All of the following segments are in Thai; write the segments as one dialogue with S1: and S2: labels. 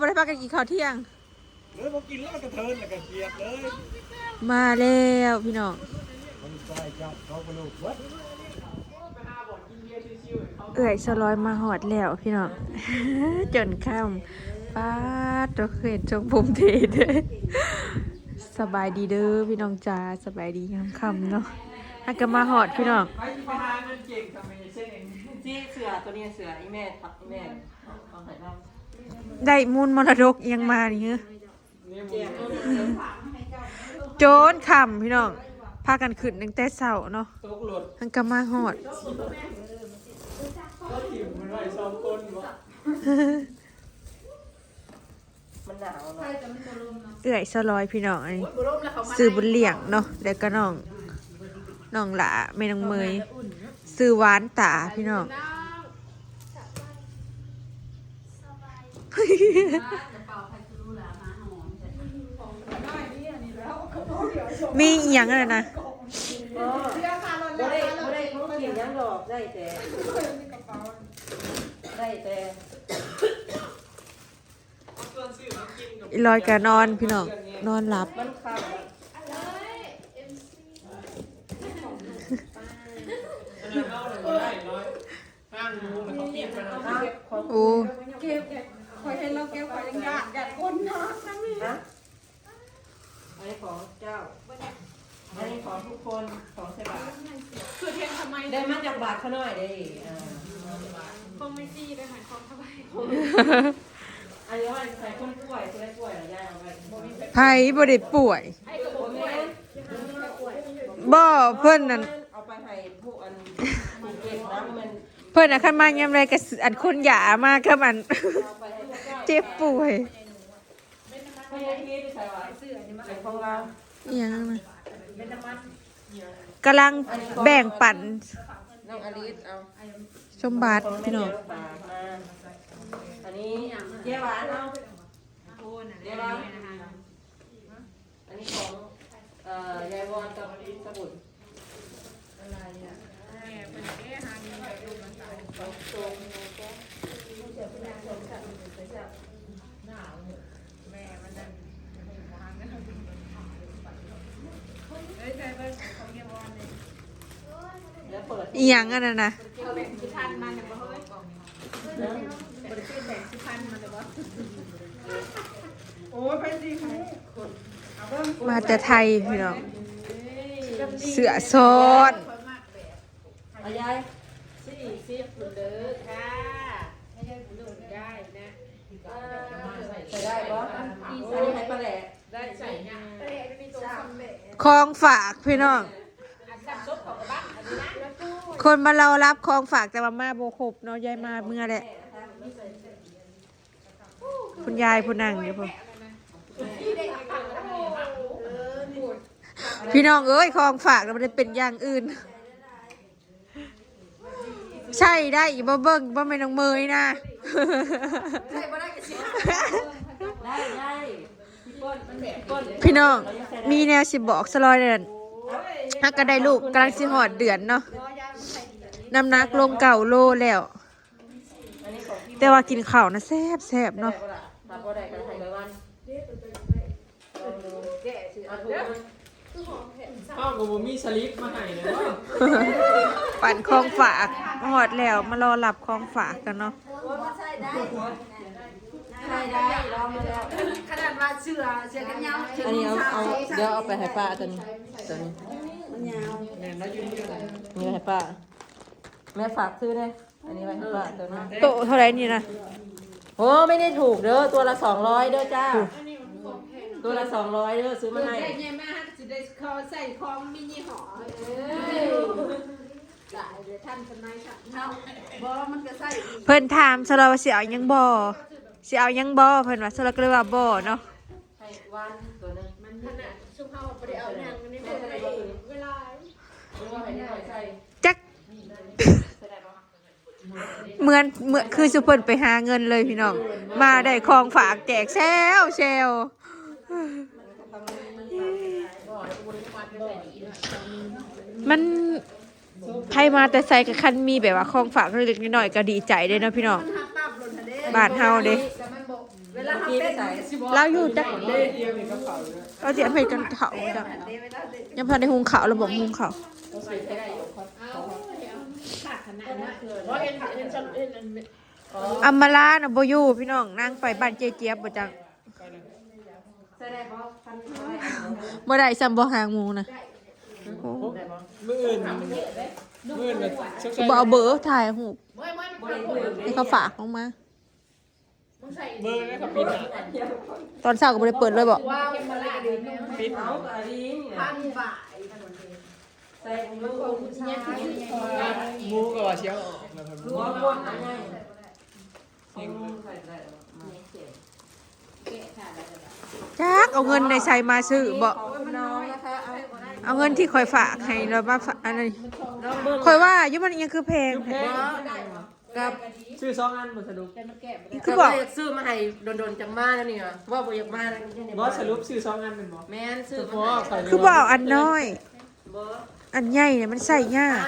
S1: บ่ได้พากันกินข้าวเที่ยง
S2: เลยพอกินแล้วมันกระเทินแล้วก็เกลียดเลย
S1: มาแล้วพี่น้อง
S2: มันใส่จับเขาไปลูกวัด
S1: เอื่อยสลอยมาหอดแล้วพี่น้อง จนค่ำป้าดตัวเคยจงภูมิเทเด้อสบายดีเด้อพี่น้องจ้าสบายดียามค่ำเนาะฮักก็มาหอดพี่น้อง
S3: ไปไปหาเงินเก่งทำไมเช่นเองที่เสือตัวนี้เสืออีแม่ทักอีแม่เอาใส่บ้าง
S1: ได้มูลมรดกยังมานี่เฮ้อ
S3: เจียง
S1: โจนคำพี่น้องพากันขึ้นตั้งแต่เช้าเนาะ
S3: ตกหลุด
S1: ฮักก็มาหอด
S3: ก็ถิ่มมันไว้สองคนวะมันหนาวเนาะ
S1: เอื่อยสลอยพี่น้องอันนี้ซื้อบุญเลี้ยงเนาะแล้วก็น้องน้องหลาแม่น้องเมยซื้อหวานตาพี่น้อง มีอหย่างอะไรนะ
S3: ก็บ่ได้บ่ได้เขาเขียนยังหลอกได้แต่ได้แต่
S1: อีลอยกะนอนพี่น้องนอนหลับ
S3: มันข้าวของ
S1: โอ้
S4: คอยเห็นเราแก้วคอยยังหยาดหยาดก้นเนาะทั้งนี้
S3: นะอันนี้ของเจ้าอันนี้ของทุกคนของใช่บาท
S4: คือเทนทำไม
S3: ได้มาจากบาทเขาหน่อยเด้อ่า
S4: คงไม่จี้ได้หมายความทำไม
S3: อันนี้ว่าใส่คนป่วยคนได้ป่วยเหรอย่าเอาไป
S1: ไผบ่ได้ป่วย
S4: ไอ้กระโด
S3: โอ้
S4: ด
S3: แม่
S1: บ่เพิ่นนั่น
S3: เอาไปให้พวกอันภูเก็ตนะมัน
S1: เพิ่นน่ะคันมายามใดก็สิอันคนหยามากับอัน
S3: เอาไปให้พวกเจ้า
S1: เจ็บป่วย
S3: ไม่ใช่ที่ไปใส่ไว้เป็นของเรา
S1: อหย่างนั้นน่ะกำลังแบ่งปัน
S3: น้องอลิสเอา
S1: ชมบาทพี่น้อง
S3: ฝากมาอันนี้เจ๊หวานเอา
S4: โอ้น่ะ
S3: เจ๊หวานอันนี้ของเอ่อยายวอนกับสมุน
S4: แม่เป็นแม่ฮามีแบบลมมันตาย
S3: ของโซม
S4: แม่มันนั่นวางกันเฮ้ยใจเบิ้ลของเยาวอนเลย
S3: แล้วเปิด
S1: อีหยังอันนั้นน่ะ
S4: เขาแบ่งสิพันมาเนี่ยบ่เฮ้ยบริษัทแบ่งสิพันมาเลยบ่โอ้ยไปสิค่ะคนเอาเบิ้ง
S1: มาแต่ไทยพี่น้องเสือซ้อน
S4: คนมากแบบ
S3: เอายาย
S4: สี่สิบคุณเด้อค่ะไม่ใช่คุณลุงได้นะ
S3: ใส่ได้ปะอันนี้ให้ปลาแหลก
S4: ได้ใส่เนี่ยประเดี๋ยวจะมีตัวคำเบะ
S1: ของฝากพี่น้อง
S4: อันดับซบของกระบ้าน
S1: คนมาเรารับของฝากแต่ว่ามาโบคบเนาะยายมาเมื่อแหละคุณยายผู้นั่งอยู่พุ่นพี่น้องเอ้ยของฝากมันได้เป็นอย่างอื่น ใช่ได้อีบ่เบิ่งบ่แม่น้องเมยนะ
S3: ได้ได้พี่ป้นมันแบบป้น
S1: พี่น้องมีแนวสิบอกสลอยเด่นถ้าก็ได้ลูกกำลังสิหอดเดือนเนาะ น้ำหนักลงเก่าโลแล้ว
S3: อันนี้ของพี่
S1: แต่ว่ากินข้าวนะแซ่บแซ่บเนาะ
S3: ทำก็ได้กันไทยเลยวันลองดูแกะสิเอาถูก
S5: ข้าวกับผมมีสลิปมาให้เลยว่า
S1: ปั่นของฝากหอดแล้วมารอรับของฝากกันเนาะ
S3: ใช่ได้ลองมาแล้ว
S4: ขนาดว่าเสือเสือกันยาว
S3: อันนี้เอาเอาเดี๋ยวเอาไปให้ป้าตัวนี้ตัวนี้
S5: แม่นแล้วยืนอยู่ไหน
S3: นี่ให้ป้า แม่ฝากซื้อได้อันนี้ไว้ให้ป้าตัวนี้
S1: โตะเท่าไหรนี่นะ
S3: โอ้ไม่ได้ถูกเด้อตัวละสองร้อยเด้อจ้า ตัวละสองร้อยเด้อซื้อมาให้
S4: ได้ไงแม่ฮะจะได้คอใส่คองมินิห่อเอ้ยได้เดี๋ยวท่านสมัยค่ะเนาะบ่มันก็ใส่อีก
S1: เพิ่นถามสลอยว่าสิเอาหยังบ่สิเอาหยังบ่เพิ่นว่าสลอยก็เลยว่าบ่เนาะ
S3: ให้วันตัวนึง
S4: มันขนาดซุ่มเฮาบ่ได้เอานางมันนี่บ่ได้เวลา
S3: หรือว่าให้ได้ใส่
S1: จัก
S3: ใส่ได้ปะ
S1: เหมือนเหมือนคือสุเพิ่นไปหาเงินเลยพี่น้อง มาได้ของฝากแจกแซวแซวมันใครมาแต่ใส่กับคันมีแบบว่าของฝากเล็กๆน้อยๆก็ดีใจเด้เนาะพี่น้อง
S4: มันหักปั๊บหล่นทเล
S1: บ้านเฮาเด้
S4: แต่มันบ่เขาเป็
S3: ไป
S4: น
S3: ใส่
S1: เราอยู่จัก
S5: เด้เตรียเป๋าเลย
S1: เราเสียไปกันเขาจักยังพอได้หุงเขาเราบอกหุงเขา ว
S3: ใส่ได้อยู่ครับ
S4: ขาดขนาดนั้นเลย
S5: เพราะเอ็นเอ็นฉันเอ็นเอ็น
S1: อัมมาลาน่ะบ่อยู่พี่น้องนางไปบ้านเจเจี๊ยบบ่จัง
S3: ใส่ได้บ่พันได้
S1: บ่ได้ซ้ำบ่หางหมูนะโอ้
S3: ได้บ่
S5: มืออื่นมืออื่นแบบ
S1: บ่เอาเบอร์ถ่ายรูป
S3: บ่ได้พูด
S1: ให้เขาฝากลงมา
S5: เบอร์นะครับปิดอะ
S1: ตอนเช้าก็บ่ได้เปิดเลยบ่
S4: ว้าวมาลาเดือนนึง
S5: ปิด
S3: เอาอันนี้
S4: พันบาท
S3: ใส่มือของชาย
S5: มูกับว่าเชียวออกนะครับ
S3: หัวม้วนอันใหญ่ของใส่ได้มาเก็บ
S1: จักเอาเงินในใส่มาซื้อบ่
S3: ขอบคุณน้องนะคะเอา
S1: เอาเงินที่คอยฝากให้เรามาฝากอันนั้น
S3: น้องเบิ้ง
S1: คอยว่าอยู่มันยังคือแพง
S5: แพง
S3: กับ
S5: ชื่อสองอันบนสรุป
S1: คือบอก
S3: อยากซื้อมาให้โดนๆจังมาแล้วนี่ว่ะว่าบ่อยากมาแล้วนี่
S5: บอสสรุปชื่อสองอันเป็นบอ
S3: แม่นซื้อ
S5: เพราะ
S3: มา
S5: ว่าใส่
S1: คือบ่เอาอันน้อย
S3: บ่
S1: อั นใหญ่เนี่ยมันใส่ยาก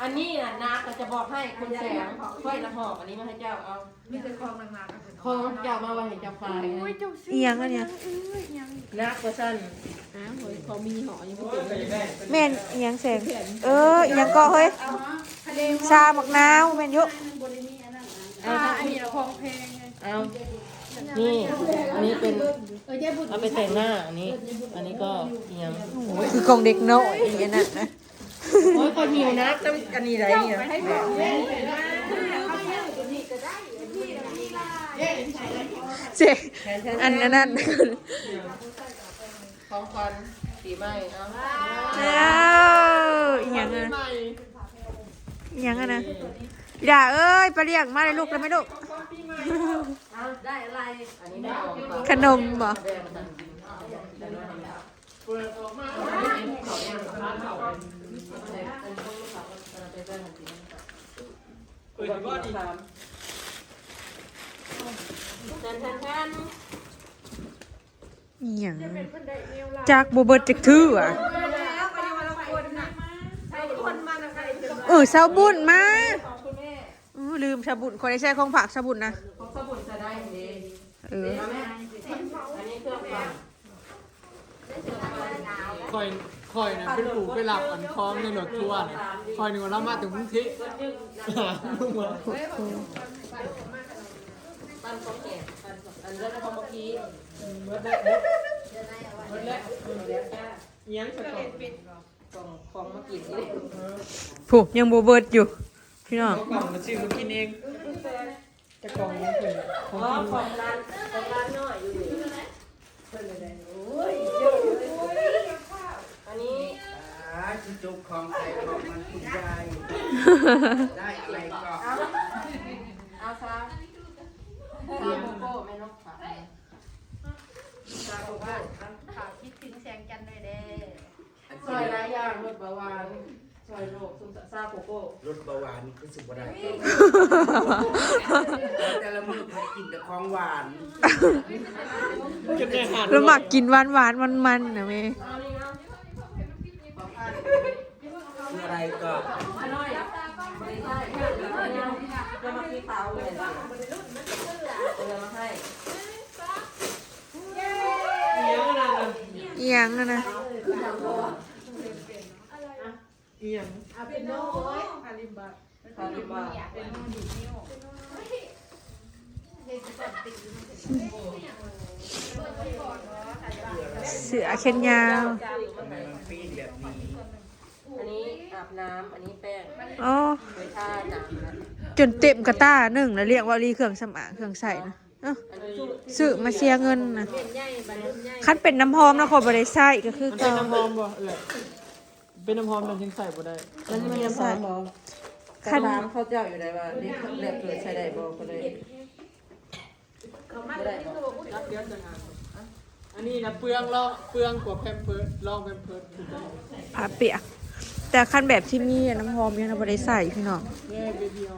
S3: อันนี้น่ะนาก็จะบอกให้คุณแสงค่อยละหอบอันนี้มาให้เจ้าเอา
S4: มีแต่ของนาง
S3: ของเจ้ามาไว้ให้เจ้าขาย
S1: อีหยังอันเนี้ย
S3: นักกว่าสั้น
S1: แม่นอีหยังแสง เอออีหยังก็เฮ้ยชาหมักนาวแม่นอยุ
S3: เอา
S4: อันนี้เราของแพงไง
S3: เอา นี่อันนี้เป็น
S4: เออเจ๊บุญ
S3: เอาไปแต่งหน้าอันนี้ อันนี้ก็เอียง
S1: คือกล่องเด็กน้อยอีอันนั้นนะ
S3: โอ้ยคนหิวนะต้องอันนี้ไรเนี่ย
S4: ให้บอกแม่เลยนะ
S1: เจ๊อันนั้นนั่น
S3: ของควันสีไหม้เอา
S1: แล้วอีหยังอะ
S5: ใหม่
S1: อีหยังอะนะด่าเอ้ยไปเรียกมาเลยลูกแล้วไหมลูก
S3: เอา ได้อะไร อันนี้ได้ของก่อน
S1: ขนมบ่
S3: แบ่งกันกิน
S5: เปิดออกมาเปิดว่าดี
S3: ทันทันทัน
S1: อีหยังจากบ่เบิดจักทื่ออะ
S4: แล้วก็ยังมาละคนนะใช่คนมานะใครจะ
S1: เออชาวบุญมา
S3: ของคุณแม่
S1: อู้ลืมชาวบุญคนได้ใช้ของผักชาวบุญนะ
S3: ของสมุนจะได้เด้
S1: เออ
S3: เอาแม่อันนี้เครื่องปั่น
S5: คอยคอยนะเป็นปู่ไปหลับอันคล้องในรถทัวร์น่ะคอยหนึ่งวันละมาถึงกรุงเทพหาลุงมา
S3: ปั่นของแก่ปั่นอันเรื่องของเมื่อกี้
S5: เมื่อแรกเมื่อแรกเอี้ยงสะกด
S3: ของของเมื่อกี้นี่
S1: ผูกยังบ่เบิดอยู่ พี่น้อง
S5: เขากล่องมาซื้อมากินเอง จะกล่องนี้คือข
S3: อ๋
S5: อง
S3: อ
S5: กิน
S3: ของร้านของร้านน้อยอยู่นี่อันนี้
S2: อ่าจิจุกของใครของมันคุณยาย ได้อะไรก็
S3: เอาเอาซะซาโกโก้แม่นกค่ะซาโกโก้
S4: ข่าวคิดถึงแสงจันทร์เลยเด้
S3: ซอยร้ายอย่างรสเบาหวา ซอยโลกซุปซาโกโก้
S2: รสเบาหวานคือสุบได้แต่ละมื้อเขากินแต่ของหวาน
S5: กินได้หัน
S1: แล้วหมักกินหวานหวานมันมันๆนะเม
S3: เอานี่เอาขอผ้า
S2: คืออะไรก็
S3: ขน้อยไม่ใช่จะมาที่เตาเลยจะมาให้
S5: เอี้ยงอะไรนะ
S1: อีหยังอะนะ
S5: เอี้ยง
S4: เอาเป็นโน้ยอาลิบะ
S3: คาริบา
S4: เป็นโน้ดีนิ้วเด็กก่อนติด
S1: เสือเข็นยาว
S2: ทำไมมันปีนแบบนี้
S3: อันนี้อาบน้ำอันนี้แป้ง
S1: อ๋อ
S3: ไปท่าหนักนะ
S1: จนเต็มกระต้าหนึ่งแล้วเรียกว่ารีเครื่องสำอางเครื่องใส่นะเอ้า
S3: อันนี้สู้
S1: ซื้อมาเสียเงินนะ
S4: เป็นใหญ่บันใหญ่
S1: คันเป็นน้ำหอมนะขอบริใส่ก็คือ
S5: มันเป็
S1: เก่าน
S5: น้ำหอมบ่ เออเป็นน้ำหอมมันยังใส่บ่ได้
S3: มันมีน้ำหอมบอคันน้ำเขาเจ้าอยู่ไหนวะนี่เลือกเกิดใช้ได้บอก็เลย
S4: เขามาเลยที่ตัว
S5: รักเดียวจะงานอันนี้นะเปลืองลองเปลืองกว่าแพมเพิร์ดลองแพมเพิร์ดคือกัน
S1: ผ้าเปียก แต่คันแบบที่มีน้ำหอมยังบริใส่พี่น้อง
S5: แยกเดียว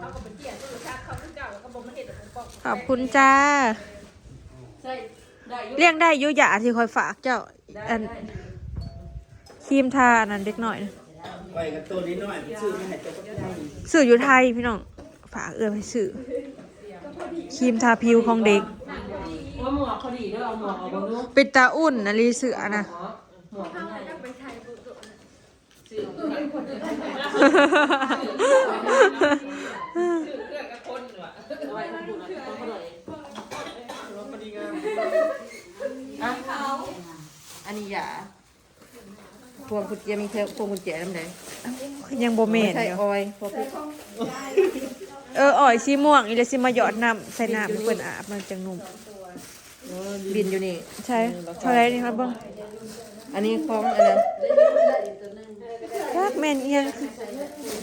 S1: ขอบคุณจ้า
S3: ใช่ได้ยุ
S1: เลี้ยงได้อยุยาที่คอยฝากเจ้า
S3: ได้
S1: อัน
S3: ได้
S1: ครีมทาอันนั้นเด็กหน่อยนะ
S2: ไปกับตัวนี้หน่อยไปซื้อไม่ให้เจ้าก็ได้
S1: สื่ออยู่ไทยพี่น้องฝากเอื้อมให้สื่อครีมทาผิวของเด็ก
S3: อวกพอดีเด้อเอาหมวกเอาบ่ลูก
S1: เป็นตาอุ่นนะลีเสือนะ
S3: หมวกมันใหญ่สื่อไว้ทั้งบุญทั้งคนเลย
S5: รถพอดีงาม
S3: อะอันนี้ยา พวงกุญแจมีเทปพวงกุญแจน้ำแดง
S1: ยังบ่เมน
S3: ใส่
S1: อยู่
S3: ออยพวกพี่
S1: เอออ่อยสีม่วงอีเลยสิมาหยอดน้ำใส่น้ำเพิ่นอาบมันจังนุ่ม
S3: บินอยู่นี่
S1: ใช่เท่าไรนี่ครับเบิ่ง
S3: อันนี้ของอันนั้น
S1: จักแม่นเอียง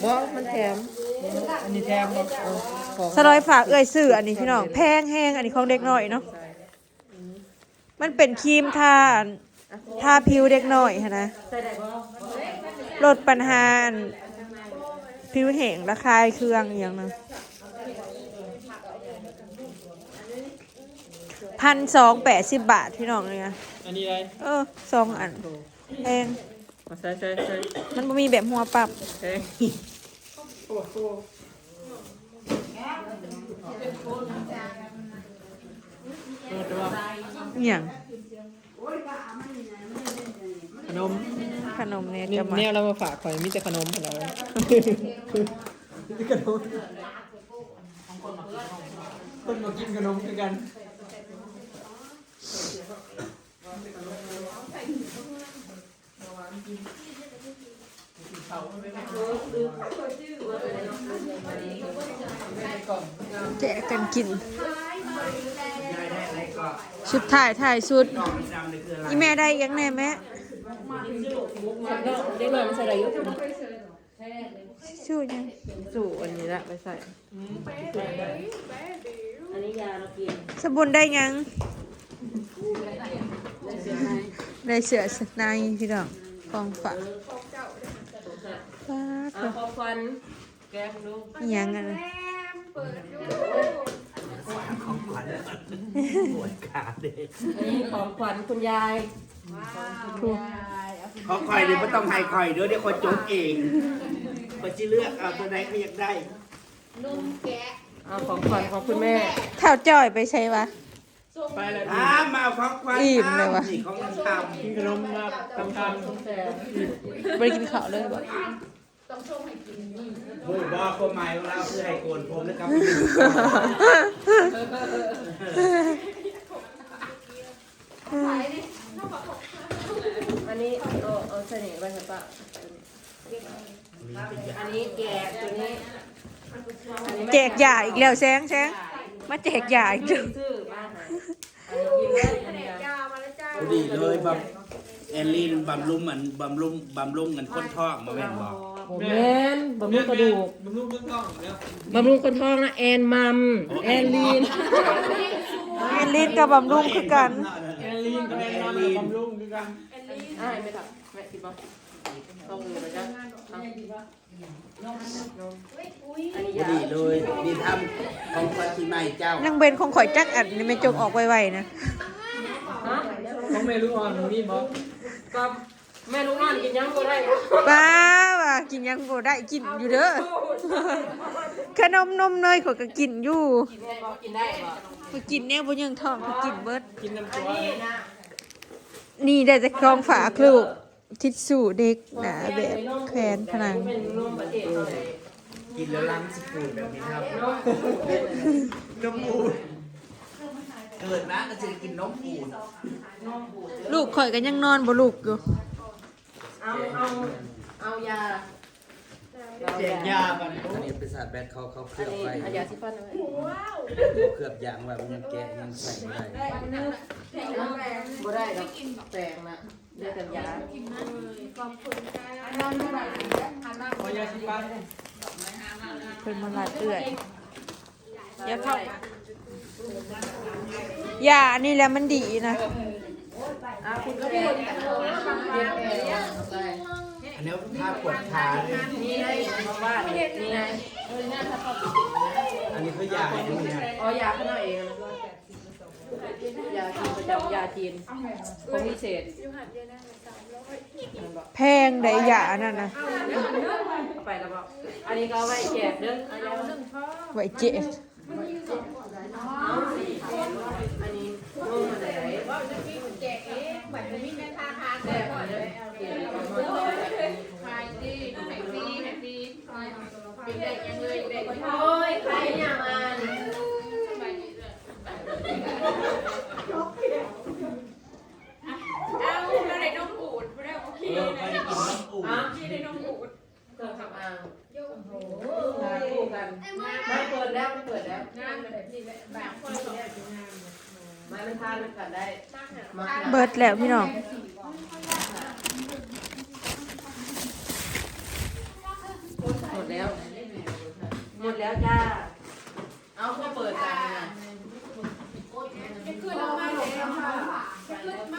S3: บ่มันแถม
S5: อันนี้แถมเนาะ
S3: เออของ
S1: สลอยฝากเอ้ยซื้ออันนี้พี่น้องแพงแฮงอันนี้ของเด็กน้อยเนาะมันเป็นครีมทา ทาผิวเด็กน้อยหั้นนะ
S3: ใส่ได้บ่
S1: ลดปัญหาอันผิวแห้งระคายเคืองอหย่างนะพันสองแปดสิบบาทพี่น้องเลยนะ
S5: อันนี้อะไร
S1: เออสองอันแพง
S5: มาใส่ใส่ใส่
S1: มันบ่มีแบบหัวปรับ
S5: แพงโอ้โหเออแต่ว่า
S1: อหย่าง
S5: ข นม
S1: ขนมเนี่ย
S5: นี่
S1: จะมา
S5: เนี่ยเรามาฝากข่อยมีแต่ขนมให้เรามีขนมคนมากินขนมคือกัน
S1: แจกกันกิน
S2: ยายได้อะไรก็
S1: ชุดถ่ายถ่ายชุด
S2: ดอกดำเลยคืออะไร
S1: อีแม่ได้ยังแน่แม่
S3: เด็กน้อยมันใส่ได้อยู่
S1: ชุดยัง
S3: สู่อันนี้แหละไปใส่อันนี้ยาเรากิน
S1: สบุนได้ยังได้เสือสนายพี่น้องกองฝาฟ้า
S3: เอา
S1: ตัว
S3: ของควันแกงดู
S1: ยังอะนะ
S2: ของขวัญปวดขาเด็ก
S3: นนี้ของขวัญคุณยาย
S1: ถูก
S2: ของคอยเดี๋ยวไม่ต้องให้คอยเดี๋ยวเดี๋ยวคอยจบเองคอยจะเลือกเอาตัวใดก็อยากได้
S3: เอาของขวัญของคุณแม่
S1: เท่าจ้อยไปใช่ปะ
S5: ไปแล้ว
S2: อ้ามาเอาของขวัญ
S1: อิ่มเลยวะ
S2: นี่ของมันท
S5: กินขนมมาทำทาน
S3: แต่
S1: ไปกินข้าวเลยบ่ำ
S2: โอ้ยบอกความหมายของเราคือให้โกนผมนะครับ
S3: อันนี้เอาเอาเสน่ห์ไปเถอะป้าอันนี้แกะตัวนี้
S1: แจกยาอีกแล้วแซงแซงมาแจกยาอีกแล้ว
S3: ซื้อบ้าหนอันนี้กินเลยอันนี้
S2: พอดีเลยบำเอลินบำรุงมันบำรุงบำรุงเงินคนท้องมาแม่นบอก
S3: แม่นบำรุงกระดูก
S5: บำรุงเรื่องกล้องเนี่ย
S3: บำรุงคนท้องนะแอนมัมแอนลีน
S1: แอนลินกับบำรุงคือกัน
S5: แอนลีนกับแอนนอนบำรุงคือกัน
S3: อ่าไม่ถักแม่คิดว่าต้องมือไปจ้ะเอานมอันนี้
S2: พอยาดีเลยนี่ทำของขวัญที่ใหม่เจ้า
S1: นางเบนของข่อยจักอันนี่ไม่จงออกไวๆนะ
S3: ฮะ
S5: ของแม่ลูกอ่อนมีบอก
S3: ก็ แม่ลูกอ่อนกินยังก็ได้
S1: ป้าว่ากินยังบ่ได้กินอยู่เด้อ ขนมนมเนยข่อยก็กินอยู่
S3: กินได้บ่กินได้บ่
S1: ข่อยกินแนวบ่ยังท้องข่อยกินเบิด
S5: กินน้ำตัว
S3: นี่นะ
S1: นี่ได้จากกองฝากลูกทิชชู่เด็กหนาแบบแขวนผนัง
S3: เป็นนมประเทศเขาเลย
S2: กินแล้วล้างสปูนแบบนี้ครับ
S3: นม
S2: นมปูนเกิดมาก็จะกินนมปูน
S1: ลูกข่อยก็ยังนอนบ่ลูกอยู่
S3: เอาเอาเอายา
S5: แจกยาบัน
S2: อันนี้เป็นศาสตร์แบทเขาเขาเค
S3: อั
S2: ลื
S3: น
S2: อบ
S3: นี้
S2: ไว้
S3: เอายาสีฟันไว้
S2: เขาเคลือบยางไว้มันยังแกะยังใส่ไม่ได้
S3: บ่ได้ดอกแปลงนะเดี๋ยวแต่ยา
S5: ขอยาสีฟัน
S1: เพิ่นมาลาดเอื้อยอย่าเข้ายาอันนี้แหละมันดีนะ
S3: อะคุณก็พูดเรียนแอร์ไป
S2: อันนี้ถ้าปวดขาเลย
S3: นี่ไงมาบ้านนี่ไง
S2: อันนี้เขายาอันนี้นะ
S3: อ๋อยาข้างนอกเองนะยาจีนประจำยาจีนของพิเศษ
S1: แพงได้ยานั่นนะ
S3: เอาไปแล้วบอกอันนี้ก็เอาไว้แจกเด้อเอายา
S1: ไว้เจ็บ
S3: เอาสี่อันนี้ โอ้มาไหน
S4: ว่าจะมีคนแจกเองบัตรมีแม่ค้าทาน
S3: แต่
S4: แต่
S3: ก่
S4: ก่
S3: อ
S4: อน น
S3: เล
S4: เลย ย
S3: เปลี่ยนไปหมดเลย
S4: ขายดีแม็กซี่แม็กซี่เป็นเด็กยังเลยเด็ก
S3: โอ้ยใครเนี่ยมานี่
S4: สบายดีเลยเอาเราได้น้องอูดไม่ได้ โอเค
S2: เออใคร
S4: นะ
S2: กินน้ำอุ่น
S3: อะ
S4: ที่ได้น้องอูด
S3: เครื่องสำอางโอ้โหคู่กันไม่เปิดแล้วไม่เปิดแล้ว
S4: งานแบบนี้แหละแบบคนสอง
S3: ไม่มันทานมันกันได้มา
S1: เบิดแล้วพี่น้อง
S3: หมดแล้ว หมดแล้วจ้า เอาก็เปิดกันนะ
S4: คือเรามาเลยเรามาคือม